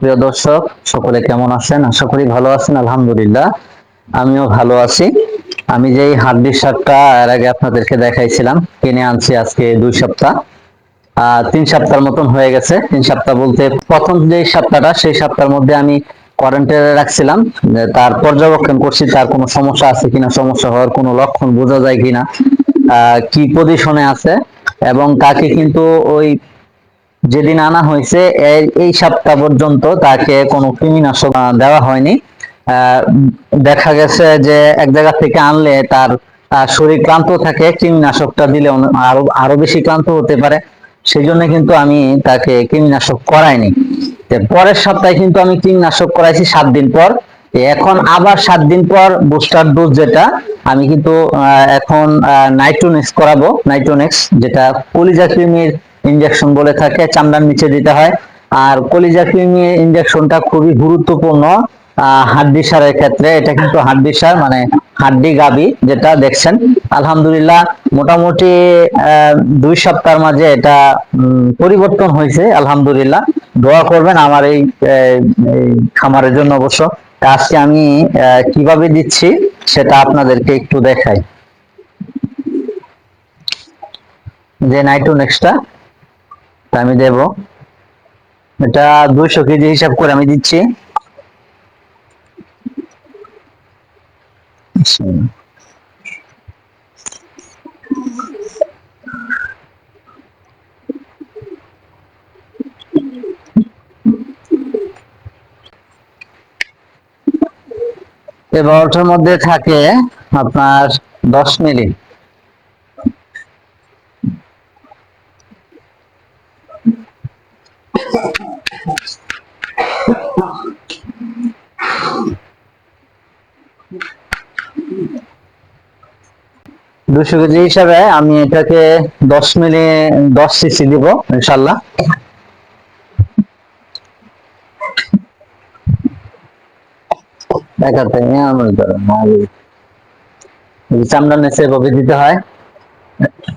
প্রিয় দর্শক, সকলে কেমন আছেন? আশা করি ভালো আছেন, আলহামদুলিল্লাহ। আমিও ভালো আছি। আমি শাকটা এর আগে আপনাদেরকে দেখাইছিলাম, কিনে আনছি আজকে দুই সপ্তাহ। তিন সপ্তাহের মতন হয়ে গেছে। তিন সপ্তাহ বলতে প্রথম যে সপ্তাহটা, সেই সপ্তাহের মধ্যে আমি কোয়ারেন্টাইনে রাখছিলাম। তার পর্যবেক্ষণ করছি, তার কোনো সমস্যা আছে কিনা, সমস্যা হওয়ার কোনো লক্ষণ বোঝা যায় কিনা কি পজিশনে আছে এবং তাকে কিন্তু ওই যেদিন আনা হয়েছে এই- সপ্তাহ পর্যন্ত তাকে কোনো কৃমিনাশক দেওয়া হয়নি। দেখা গেছে যে এক জায়গা থেকে আনলে তার শরীর ক্লান্ত থাকে, কৃমিনাশকটা দিলে আরও আরও বেশি ক্লান্ত হতে পারে। সেই জন্য কিন্তু আমি তাকে কৃমিনাশক করাইনি। পরের সপ্তাহে কিন্তু আমি কৃমিনাশক করাইছি সাত দিন পর। এখন আবার সাত দিন পর বুস্টার ডোজ যেটা, আমি কিন্তু এখন নাইট্রোনেক্স করাবো, নাইট্রোনেক্স, যেটা কলিজা কৃমির ইনজেকশন বলে থাকে, চামড়ার নিচে দিতে হয়। আর কলিজা কৃমি ইনজেকশনটা খুবই গুরুত্বপূর্ণ হাড্ডি সারের ক্ষেত্রে। এটা কিন্তু হাড্ডি সার মানে হাড্ডি গাবি যেটা দেখছেন। আলহামদুলিল্লাহ, মোটামুটি দুই সপ্তাহের মাঝে এটা পরিবর্তন হয়েছে, আলহামদুলিল্লাহ। দোয়া করবেন আমার এই খামারের জন্য অবশ্য। আজকে আমি কীভাবে দিচ্ছি সেটা আপনাদেরকে একটু দেখাই। যে নাইট্রোনেক্সটা তা আমি দেব। এটা দুইশো কেজি হিসাব করে আমি দিচ্ছি। এই বলটার মধ্যে থাকে আপনার দশ মিলি। দুশো কেজি হিসাবে আমি এটাকে দশ মিলি, দশ সিসি দিব ইনশাল্লাহ দেখাতে আমার দ্বারা না এই যে চামড়া নেচে এভাবে দিতে হয় আচ্ছা।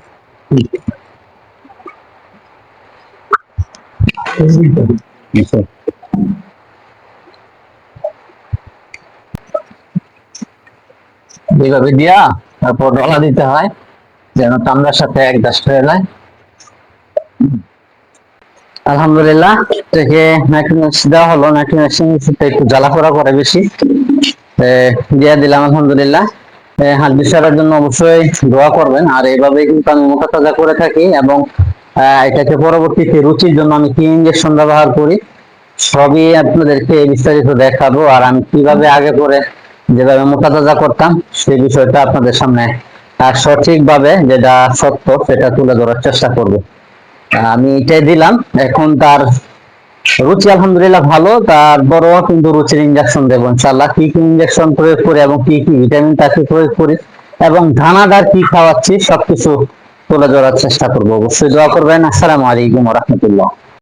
এইভাবে দিয়া তারপর ডলা দিতে হয় যেন চামড়ার সাথে অ্যাডজাস্ট হয়ে যায় আলহামদুলিল্লাহ এটাকে নাইট্রোমেক্স দেওয়া হলো নাইট্রোমেক্স একটু জ্বালা পোড়া করে বেশি দিয়ে দিলাম আলহামদুলিল্লাহ হাত বিচারের জন্য অবশ্যই দোয়া করবেন আর এইভাবে কিন্তু আমি মোটা তাজা করে থাকি এবং এটাকে পরবর্তীতে রুচির জন্য আমি কি ইঞ্জেকশন ব্যবহার করি, সবই আপনাদেরকে বিস্তারিত দেখাবো আর আমি কীভাবে আগে করে যেভাবে মোটা তাজা করতাম সেই বিষয়টা আপনাদের সামনে সঠিকভাবে যেটা সত্য সেটা তুলে ধরার চেষ্টা করব। আমি এটাই দিলাম, এখন তার রুচি আলহামদুলিল্লাহ ভালো তারপরও কিন্তু রুচির ইনজেকশন দেবো ইনশাল্লাহ কি কি ইঞ্জেকশন প্রয়োগ করি এবং কি কি ভিটামিন তাকে প্রয়োগ করি এবং দানাদার কি খাওয়াচ্ছি সবকিছু তুলে ধরার চেষ্টা করব। অবশ্যই দোয়া করবেন। আসসালামু আলাইকুম রহমতুল্লাহ।